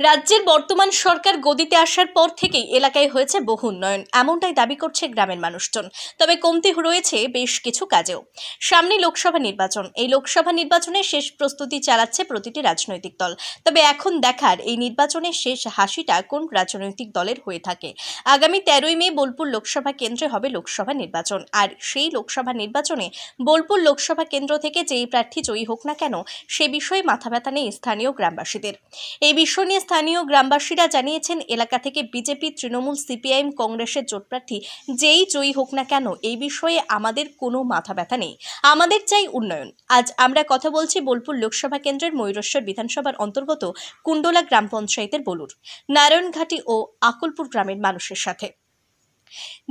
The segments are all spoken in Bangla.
রাজ্যের বর্তমান সরকার গদিতে আসার পর থেকেই এলাকায় হয়েছে বহু উন্নয়ন। এমনটাই দাবি করছে গ্রামের মানুষজন। তবে কমতি রয়েছে বেশ কিছু কাজেও। সামনে লোকসভা নির্বাচন। এই লোকসভা নির্বাচনে শেষ প্রস্তুতি চালাচ্ছে প্রতিটি রাজনৈতিক দল। তবে এখন দেখার এই নির্বাচনের শেষ হাসিটা কোন রাজনৈতিক দলের হয়ে থাকে? আগামী তেরোই মে বোলপুর লোকসভা কেন্দ্রে হবে লোকসভা নির্বাচন। আর সেই লোকসভা নির্বাচনে বোলপুর লোকসভা কেন্দ্র থেকে যেই প্রার্থী জয়ী হোক না কেন, সে বিষয়ে মাথা ব্যথা নেই স্থানীয় গ্রামবাসীদের। এই বিষয় নিয়ে স্থানীয় গ্রামবাসীরা জানিয়েছেন, এলাকা থেকে বিজেপি, তৃণমূল, সিপিআইএম, কংগ্রেসের জোটপ্রার্থী যেই জয়ী হোক না কেন, এই বিষয়ে আমাদের কোনো মাথা ব্যথা নেই। আমাদের চাই উন্নয়ন। আজ আমরা কথা বলছি বোলপুর লোকসভা কেন্দ্রের ময়ূরেশ্বর বিধানসভার অন্তর্গত কুণ্ডলা গ্রাম পঞ্চায়েতের বলুর। নারায়ণঘাটি ও আকুলপুর গ্রামের মানুষের সাথে।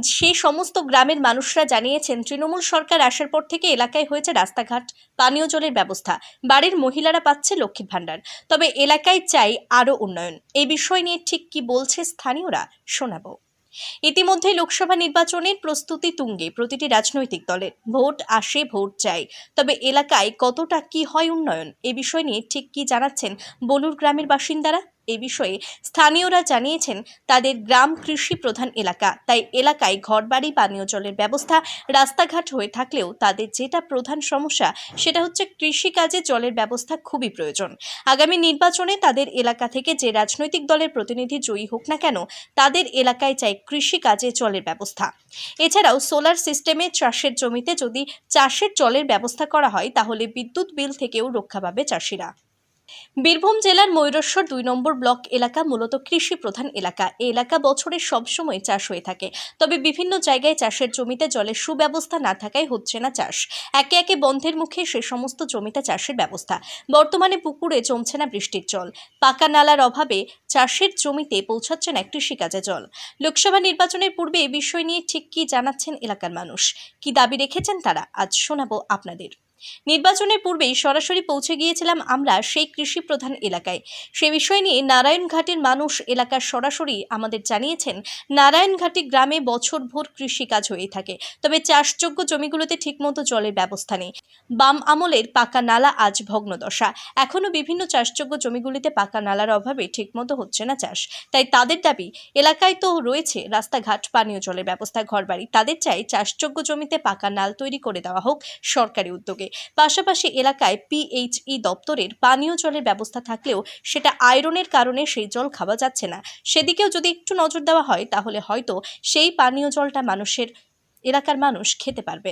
সেই সমস্ত গ্রামের মানুষরা জানিয়েছেন, তৃণমূল সরকার আসার পর থেকে এলাকায় হয়েছে রাস্তাঘাট, পানীয় জলের ব্যবস্থা। বাড়ির মহিলারা পাচ্ছে লক্ষ্মীর ভাণ্ডার। তবে এলাকায় চাই আরও উন্নয়ন। এই বিষয় নিয়ে ঠিক কি বলছে স্থানীয়রা, শোনাবো। ইতিমধ্যে লোকসভা নির্বাচনের প্রস্তুতি তুঙ্গে প্রতিটি রাজনৈতিক দলের। ভোট আসে, ভোট চাই তবে এলাকায় কতটা কি হয় উন্নয়ন, এ বিষয় নিয়ে ঠিক কি জানাচ্ছেন বলুর গ্রামের বাসিন্দারা? এ বিষয়ে স্থানীয়রা জানিয়েছেন, তাদের গ্রাম কৃষি প্রধান এলাকা। তাই এলাকায় ঘরবাড়ি, পানীয় জলের ব্যবস্থা, রাস্তাঘাট হয়ে থাকলেও তাদের যেটা প্রধান সমস্যা, সেটা হচ্ছে কৃষিকাজে জলের ব্যবস্থা খুবই প্রয়োজন। আগামী নির্বাচনে তাদের এলাকা থেকে যে রাজনৈতিক দলের প্রতিনিধি জয়ী হোক না কেন, তাদের এলাকায় চাই কৃষিকাজে জলের ব্যবস্থা। এছাড়াও সোলার সিস্টেমে চাষের জমিতে যদি চাষের জলের ব্যবস্থা করা হয়, তাহলে বিদ্যুৎ বিল থেকেও রক্ষা পাবে চাষিরা। বীরভূম জেলার ময়ূরেশ্বর দুই নম্বর ব্লক এলাকা মূলত কৃষি প্রধান এলাকা। এই এলাকা বছরের সবসময় চাষ হয়ে থাকে। তবে বিভিন্ন জায়গায় চাষের জমিতে জলের সুব্যবস্থা না থাকায় হচ্ছে না চাষ। একে একে বন্ধের মুখে সে সমস্ত জমিতে চাষের ব্যবস্থা। বর্তমানে পুকুরে জমছে না বৃষ্টির জল। পাকা নালার অভাবে চাষের জমিতে পৌঁছাচ্ছে না কৃষিকাজে জল। লোকসভা নির্বাচনের পূর্বে এ বিষয় নিয়ে ঠিক কি জানাচ্ছেন এলাকার মানুষ? কি দাবি রেখেছেন তারা? আজ শোনাবো আপনাদের। নির্বাচনের পূর্বেই সরাসরি পৌঁছে গিয়েছিলাম আমরা সেই কৃষি প্রধান এলাকায়। সে বিষয় নিয়ে নারায়ণঘাটের মানুষ এলাকার সরাসরি আমাদের জানিয়েছেন, নারায়ণঘাটি গ্রামে বছরভর কৃষিকাজ হয়ে থাকে, তবে চাষযোগ্য জমিগুলোতে ঠিকমতো জলের ব্যবস্থা নেই। বাম আমলের পাকা নালা আজ ভগ্নদশা। এখনও বিভিন্ন চাষযোগ্য জমিগুলিতে পাকা নালার অভাবে ঠিকমতো হচ্ছে না চাষ। তাই তাদের দাবি, এলাকায় তো রয়েছে রাস্তাঘাট, পানীয় জলের ব্যবস্থা, ঘরবাড়ি। তাদের চাই চাষযোগ্য জমিতে পাকা নাল তৈরি করে দেওয়া হোক সরকারি উদ্যোগে। পাশাপাশি এলাকায় পিএইচই দপ্তরের পানীয় জলের ব্যবস্থা থাকলেও সেটা আয়রনের কারণে সেই জল খাওয়া যাচ্ছে না। সেদিকেও যদি একটু নজর দেওয়া হয়, তাহলে হয়তো সেই পানীয় জলটা মানুষের, এলাকার মানুষ খেতে পারবে।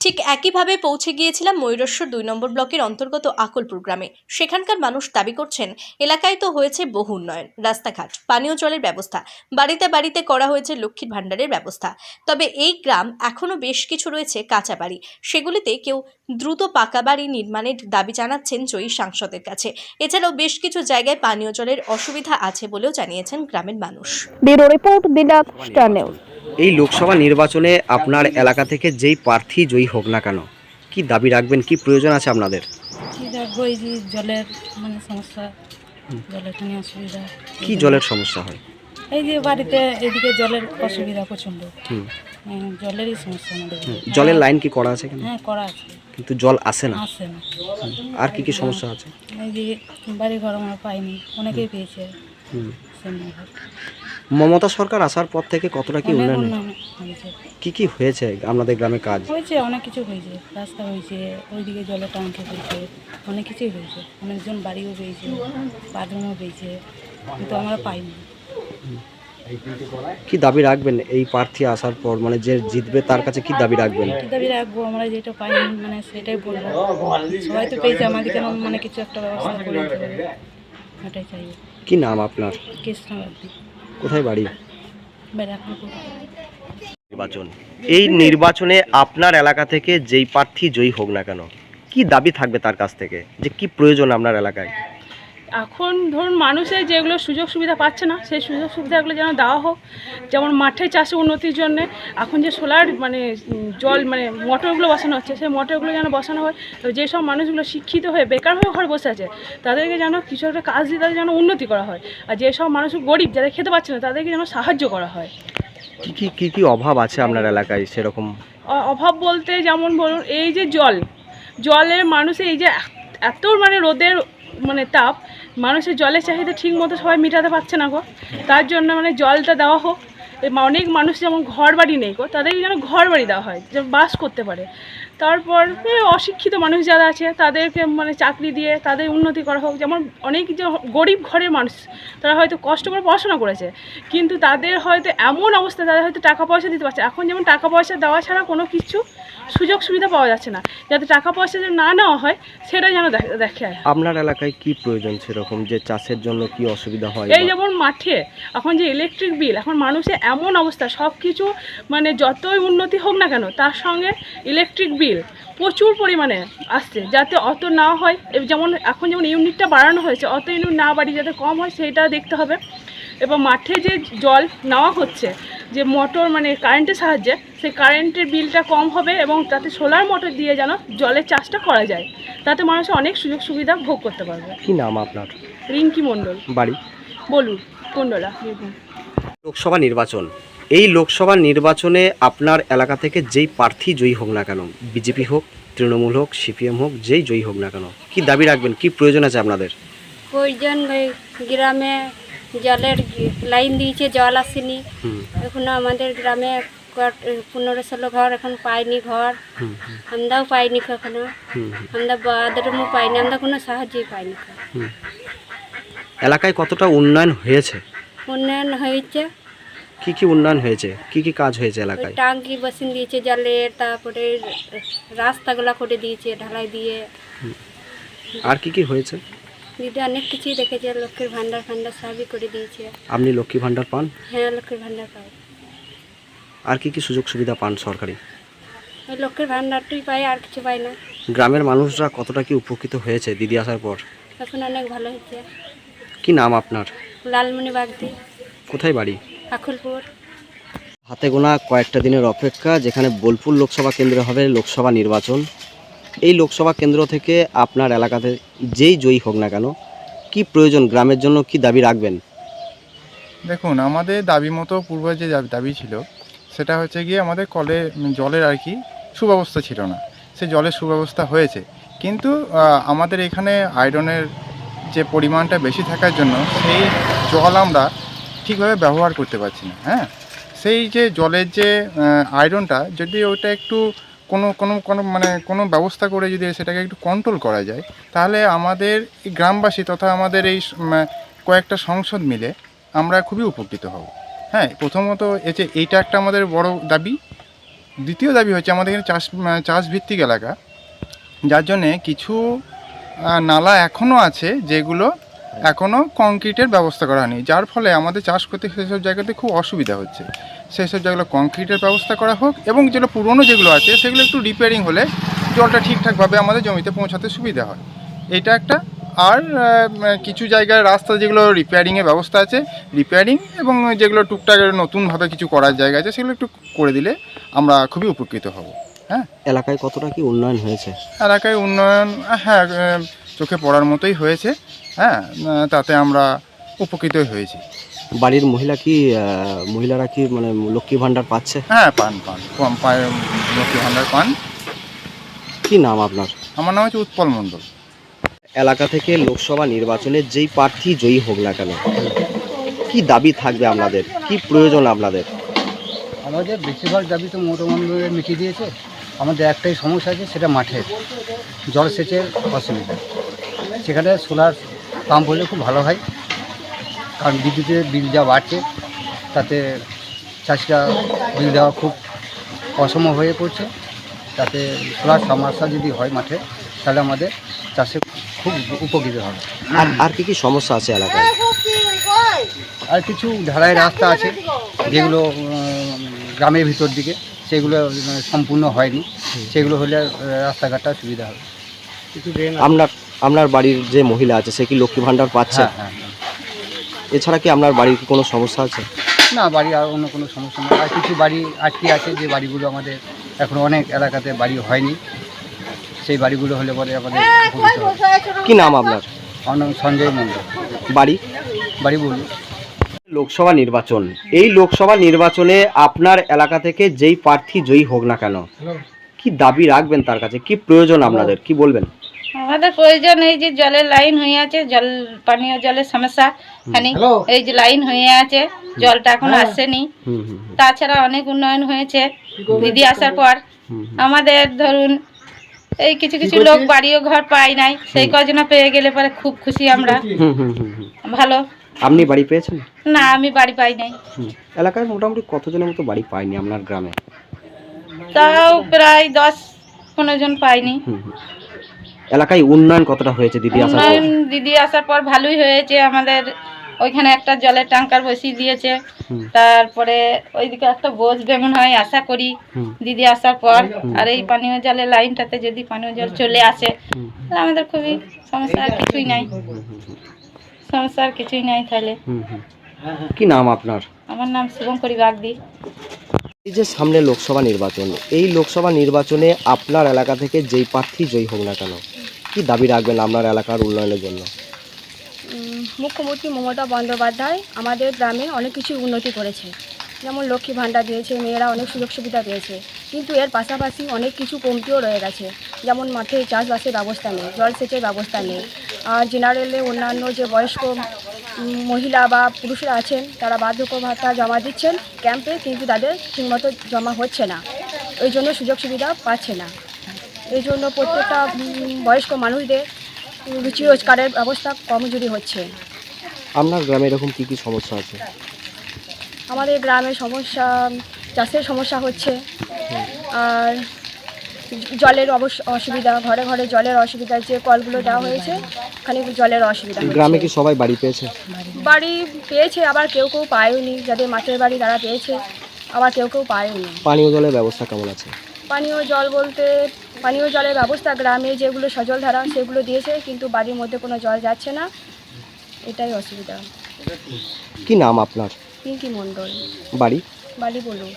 ঠিক একইভাবে পৌঁছে গিয়েছিলাম ময়ূরেশ্বর দুই নম্বর ব্লকের অন্তর্গত আকলপুর গ্রামে। সেখানকার মানুষ দাবি করছেন, এলাকায় তো হয়েছে বহু উন্নয়ন, রাস্তাঘাট, পানীয় জলের ব্যবস্থা, বাড়িতে বাড়িতে করা হয়েছে লক্ষ্মীর ভাণ্ডারের ব্যবস্থা। তবে এই গ্রাম এখনও বেশ কিছু রয়েছে কাঁচা বাড়ি। সেগুলিতে কেউ দ্রুত পাকা বাড়ি নির্মাণের দাবি জানাচ্ছেন জয়ী সাংসদের কাছে। এছাড়াও বেশ কিছু জায়গায় পানীয় জলের অসুবিধা আছে বলেও জানিয়েছেন গ্রামের মানুষ। রিপোর্ট এই লোকসভা নির্বাচনে আপনার এলাকা থেকে যেই প্রার্থী জয়ী হোক না কেন কি দাবি রাখবেন কি প্রয়োজন আছে আপনাদের? কি দেখব এই যে জলের মানে সমস্যা জলের নিয়ে অসুবিধা কি জলের সমস্যা হয়? এই যে বাড়িতে এদিকে জলের অসুবিধা প্রচণ্ড। হুম। হ্যাঁ, জলেরই সমস্যা আমাদের জলের লাইন কি করা আছে হ্যাঁ করা আছে। কিন্তু জল আসে না। আসে না। আর কি কি সমস্যা আছে? এই যে বাড়ি ঘর আমরা পাইনি অনেকেই পেয়েছে। মমতা সরকার আসার পর থেকে কতটা কি উন্নয়ন কি কি হয়েছে আপনাদের গ্রামে কাজ? হয়েছে অনেক কিছু হয়েছে। রাস্তা হয়েছে ওইদিকে জলের ট্যাঙ্কি হয়েছে অনেক কিছুই হয়েছে। অনেকজন বাড়িও পেয়েছে বাথরুমও পেয়েছে কিন্তু আমরা পাইনি। কি দাবি রাখবেন এই প্রার্থী আসার পর? মানে যে জিতবে তার কাছে কি দাবি রাখবেন? কি দাবি রাখব? আমরা যেটা পাইনি মানে সেটাই বলব। সবাই তো পেয়েছে আমাদের কেন মানে কিছু একটা ব্যবস্থা করে ওটাই চাই। কি নাম আপনার? কোথায় বাড়ি? নির্বাচন। এই নির্বাচনে আপনার এলাকা থেকে যেই প্রার্থী জয়ী হোক না কেন কি দাবি থাকবে তার কাছ থেকে? যে কি প্রয়োজন আপনার এলাকায়? এখন ধরুন মানুষের যেগুলো সুযোগ সুবিধা পাচ্ছে না সেই সুযোগ সুবিধাগুলো যেন দেওয়া হোক। যেমন মাঠে চাষে উন্নতির জন্য এখন যে সোলার মানে জল মানে মোটরগুলো বসানো হচ্ছে সেই মোটরগুলো যেন বসানো হয় তো যেসব মানুষগুলো শিক্ষিত হয়ে বেকার হয়ে ঘরে বসে আছে তাদেরকে যেন কিছু একটা কাজ দিয়ে তাদের যেন উন্নতি করা হয়। আর যেসব মানুষ গরিব যারা খেতে পাচ্ছে না তাদেরকে যেন সাহায্য করা হয়। কী কী কী কি অভাব আছে আপনার এলাকায় সেরকম? অভাব বলতে যেমন বলুন এই যে জল জলের মানুষের এই যে এত মানে রোদের মানে তাপ মানুষের জলের চাহিদা ঠিক মতো সবাই মেটাতে পারছে না গো। তার জন্য মানে জলটা দেওয়া হোক। অনেক মানুষ যেমন ঘর বাড়ি নেই গো তাদেরকে যেন ঘর বাড়ি দেওয়া হয় যেন বাস করতে পারে। তারপর অশিক্ষিত মানুষ যারা আছে, তাদেরকে মানে চাকরি দিয়ে তাদের উন্নতি করা হোক। যেমন অনেক যে গরিব ঘরের মানুষ, তারা হয়তো কষ্ট করে পড়াশোনা করেছে, কিন্তু তাদের হয়তো এমন অবস্থা তাদের হয়তো টাকা পয়সা দিতে পারছে এখন যেমন টাকা পয়সা দেওয়া ছাড়া কোনো কিছু সুযোগ সুবিধা পাওয়া যাচ্ছে না। যাতে টাকা পয়সা যেন না নেওয়া হয় সেটা যেন দেখ- দেখে আপনার এলাকায় কি প্রয়োজন সেরকম যে চাষের জন্য কি অসুবিধা হয় এই যেমন মাঠে এখন যে ইলেকট্রিক বিল এখন মানুষের এমন অবস্থা সব কিছু মানে যতই উন্নতি হোক না কেন তার সঙ্গে ইলেকট্রিক বিল প্রচুর পরিমাণে আসছে যাতে অত না হয়। যেমন এখন যেমন ইউনিটটা বাড়ানো হয়েছে অত ইউনিট না বাড়ি যাতে কম হয় সেটা দেখতে হবে। এবং মাঠে যে জল নেওয়া হচ্ছে যে মোটর মানে কারেন্টের সাহায্যে সেই কারেন্টের বিলটা কম হবে এবং তাতে সোলার মোটর দিয়ে যেন জলের চাষটা করা যায় তাতে মানুষ অনেক সুযোগ সুবিধা ভোগ করতে পারবে। কি নাম আপনার? রিঙ্কি মণ্ডল। বাড়ি? বলুন কুণ্ডলা বীরভূম। লোকসভা নির্বাচন। এই লোকসভা নির্বাচনে আপনার এলাকা থেকে যেই প্রার্থী জয়ী হোক না কেন বিজেপি হোক তৃণমূল হোক সিপিএম হোক যেই জয়ী হোক না কেন কি দাবি রাখবেন? কি প্রয়োজন আছে আপনাদের? প্রয়োজন গ্রামে জলের লাইন দিয়েছে জল আসেনি। এখনও আমাদের গ্রামে পনেরো ষোলো ঘর এখন পাইনি ঘর। আমরাও পাইনি কখনো। আমরা বাথরুমও পাইনি আমরা কোনো সাহায্যই পাইনি। এলাকায় কতটা উন্নয়ন হয়েছে? উন্নয়ন হয়েছে। কি কি উন্নয়ন হয়েছে? কি কি কাজ হয়েছে এলাকায়? টাঙ্কি বসিয়ে দিয়েছে জলের তারপরে রাস্তাগুলো করে দিয়েছে ঢালাই দিয়ে। আর কি কি হয়েছে? দিদি অনেক কিছুই দেখেছে লক্ষ্মীর ভান্ডার ফান্ডার সবই করে দিয়েছে। আপনি লক্ষ্মী ভাণ্ডার পান? হ্যাঁ লক্ষ্মীর ভান্ডার পাই। আর কি কি সুযোগ সুবিধা পান সরকারি? ওই লক্ষ্মীর ভান্ডারটাই পাই আর কিছু পাই না। গ্রামের মানুষরা কতটা কি উপকৃত হয়েছে দিদি আসার পর? এখন অনেক ভালো হয়েছে। কি নাম আপনার? লালমণি বাগদি। কোথায় বাড়ি? আকুলপুর। হাতে গোনা কয়েকটা দিনের অপেক্ষা যেখানে বোলপুর লোকসভা কেন্দ্রে হবে লোকসভা নির্বাচন। এই লোকসভা কেন্দ্র থেকে আপনার এলাকাতে যেই জয়ী হোক না কেন, কি প্রয়োজন গ্রামের জন্য, কি দাবি রাখবেন? দেখুন, আমাদের দাবি মতো পূর্বে যে দাবি- ছিল, সেটা হচ্ছে গিয়ে আমাদের কলে জলের আর কি সুব্যবস্থা ছিল না। সে জলের সুব্যবস্থা হয়েছে। কিন্তু আমাদের এখানে আয়রনের যে পরিমাণটা বেশি থাকার জন্য, সেই জল আমরা ঠিকভাবে ব্যবহার করতে পারছি না হ্যাঁ? সেই যে জলের যে আয়রনটা, যদি ওটা একটু কোনো কোনো কোনো মানে কোনো ব্যবস্থা করে যদি সেটাকে একটু কন্ট্রোল করা যায়, তাহলে আমাদের গ্রামবাসী তথা আমাদের এই কয়েকটা সংসদ মিলে আমরা খুবই উপকৃত হব। হ্যাঁ প্রথমত যে এইটা একটা আমাদের বড় দাবি। দ্বিতীয় দাবি হচ্ছে আমাদের এখানে চাষ চাষভিত্তিক এলাকা। যার জন্যে কিছু নালা এখনও আছে যেগুলো এখনও কংক্রিটের ব্যবস্থা করা হয়নি যার ফলে আমাদের চাষ করতে সেসব জায়গাতে খুব অসুবিধা হচ্ছে। সেই সব জায়গাগুলো কংক্রিটের ব্যবস্থা করা হোক এবং যেগুলো পুরনো যেগুলো আছে সেগুলো একটু রিপেয়ারিং হলে জলটা ঠিকঠাকভাবে আমাদের জমিতে পৌঁছাতে সুবিধা হয়। এটা একটা। আর কিছু জায়গায় রাস্তা যেগুলো রিপেয়ারিংয়ের ব্যবস্থা আছে রিপেয়ারিং এবং যেগুলো টুকটাক নতুনভাবে কিছু করার জায়গা আছে সেগুলো একটু করে দিলে আমরা খুবই উপকৃত হব। হ্যাঁ? এলাকায় কতটা কি উন্নয়ন হয়েছে? এলাকায় উন্নয়ন হ্যাঁ চোখে পড়ার মতোই হয়েছে হ্যাঁ তাতে আমরা উপকৃতই হয়েছি। বাড়ির মহিলা কি মহিলারা কি মানে লক্ষ্মী ভাণ্ডার পাচ্ছে? হ্যাঁ পান পান লক্ষ্মী ভাণ্ডার পান। কি নাম আপনার? আমার নাম হচ্ছে উৎপল মণ্ডল। এলাকা থেকে লোকসভা নির্বাচনে যেই প্রার্থী জয়ী হোক না কেন কি দাবি থাকবে আপনাদের? কি প্রয়োজন আপনাদের? আমাদের বেশিরভাগ দাবি তো মোটামুটি মিটিয়ে দিয়েছে। আমাদের একটাই সমস্যা আছে সেটা মাঠের জলসেচের অসুবিধা। সেখানে সোলার পাম্প হলে খুব ভালো হয় কারণ বিদ্যুতের বিল যা বাড়ছে তাতে চাষিরা বিল দেওয়া খুব অসম হয়ে পড়ছে। তাতে সোলার সমস্যা যদি হয় মাঠে তাহলে আমাদের চাষে খুব উপকৃত হবে। আর আর কি কি সমস্যা আছে এলাকায়? আর কিছু ঢালাই রাস্তা আছে যেগুলো গ্রামের ভিতর দিকে। সেগুলো সম্পূর্ণ হয়নি। সেগুলো হলে রাস্তাঘাটটা সুবিধা হবে। কিছু ড্রেন আপনার আপনার বাড়ির যে মহিলা আছে সে কি লক্ষ্মী ভাণ্ডার পাচ্ছে? হ্যাঁ হ্যাঁ হ্যাঁ। এছাড়া কি আপনার বাড়ির কি কোনো সমস্যা আছে? না বাড়ি আর অন্য কোনো সমস্যা নেই। আর কিছু বাড়ি আটকে আছে যে বাড়িগুলো আমাদের এখন অনেক এলাকাতে বাড়ি হয়নি। সেই বাড়িগুলো হলে পরে আমাদের কি নাম আপনার? আমার নাম সঞ্জয় মন্ডল বাড়ি? বাড়ি বলুন। লোকসভা নির্বাচন। এই লোকসভা নির্বাচনে আপনার এলাকা থেকে যেই প্রার্থী জয়ী হোক না কেন কি দাবি রাখবেন তার কাছে? কি প্রয়োজন আপনাদের? কি বলবেন? আমাদের প্রয়োজন এই যে জলের লাইন হয়ে আছে জল পানীয় জলের সমস্যা খানি এই যে লাইন হয়ে আছে জলটা এখন হুম হুম, তাছাড়া অনেক উন্নয়ন হয়েছে দিদি আসার পর। আমাদের ধরুন এই কিছু কিছু লোক বাড়িও ঘর পায় নাই সেই কজনা পেয়ে গেলে পরে খুব খুশি আমরা। ভালো। আপনি বাড়ি পেয়েছেন? না আমি বাড়ি পাই নাই। এলাকায় মোটামুটি কতজনের মতো বাড়ি পায়নি আপনার গ্রামে? তাও প্রায় দশ পনেরো জন পাইনি। এলাকায় উন্নয়ন কতটা হয়েছে দিদি আসার পর? উন্নয়ন দিদি আসার পর ভালোই হয়েছে। আমাদের ওইখানে একটা জলের ট্যাঙ্কার বসিয়ে দিয়েছে। তারপরে ওইদিকে একটা বসবে মনে হয় আশা করি দিদি আসার পর। আর এই পানীয় জলের লাইনটাতে যদি পানীয় জল চলে আসে তাহলে আমাদের খুবই সমস্যা আর কিছুই নাই। সমস্যা আর কিছুই নাই তাহলে। কি নাম আপনার? আমার নাম শুভঙ্করী বাগদি। এই যে সামনে লোকসভা নির্বাচন এই লোকসভা নির্বাচনে আপনার এলাকা থেকে যেই প্রার্থী জয়ী হোক না কেন কি দাবি রাখবেন আপনার এলাকার উন্নয়নের জন্য? মুখ্যমন্ত্রী মমতা বন্দ্যোপাধ্যায় আমাদের গ্রামে অনেক কিছু উন্নতি করেছে। যেমন লক্ষ্মী ভাণ্ডার দিয়েছে মেয়েরা অনেক সুযোগ সুবিধা পেয়েছে। কিন্তু এর পাশাপাশি অনেক কিছু কমতিও রয়ে গেছে। যেমন মাঠে চাষবাসের ব্যবস্থা নেই জলসেচের ব্যবস্থা নেই। জেনারেলে অন্যান্য যে বয়স্ক মহিলা বা পুরুষরা আছেন তারা বার্ধক্য ভাতা জমা দিচ্ছেন ক্যাম্পে কিন্তু তাদের ঠিকমতো জমা হচ্ছে না। ওই জন্য সুযোগ সুবিধা পাচ্ছে না। এই জন্য প্রত্যেকটা বয়স্ক মানুষদের রুচি রোজগারের ব্যবস্থা কমজোরি হচ্ছে। আপনার গ্রামে এরকম কি কি সমস্যা আছে? আমাদের গ্রামে সমস্যা চাষের সমস্যা হচ্ছে। আর জলের অবশ্য অসুবিধা ঘরে ঘরে জলের অসুবিধা যে কলগুলো দেওয়া হয়েছে ওখানে জলের অসুবিধা। গ্রামে কি সবাই বাড়ি পেয়েছে? বাড়ি পেয়েছে আবার কেউ কেউ পায়ওনি যাদের মাঠের বাড়ি তারা পেয়েছে আবার কেউ কেউ পায়ওনি পানীয় জলের ব্যবস্থা কেমন আছে? পানীয় জল বলতে পানীয় জলের ব্যবস্থা গ্রামে যেগুলো সজল ধারা সেগুলো দিয়েছে কিন্তু বাড়ির মধ্যে কোনো জল যাচ্ছে না। এটাই অসুবিধা। কি নাম আপনার? পিঙ্কি মণ্ডল। বাড়ি? বালি বলুন।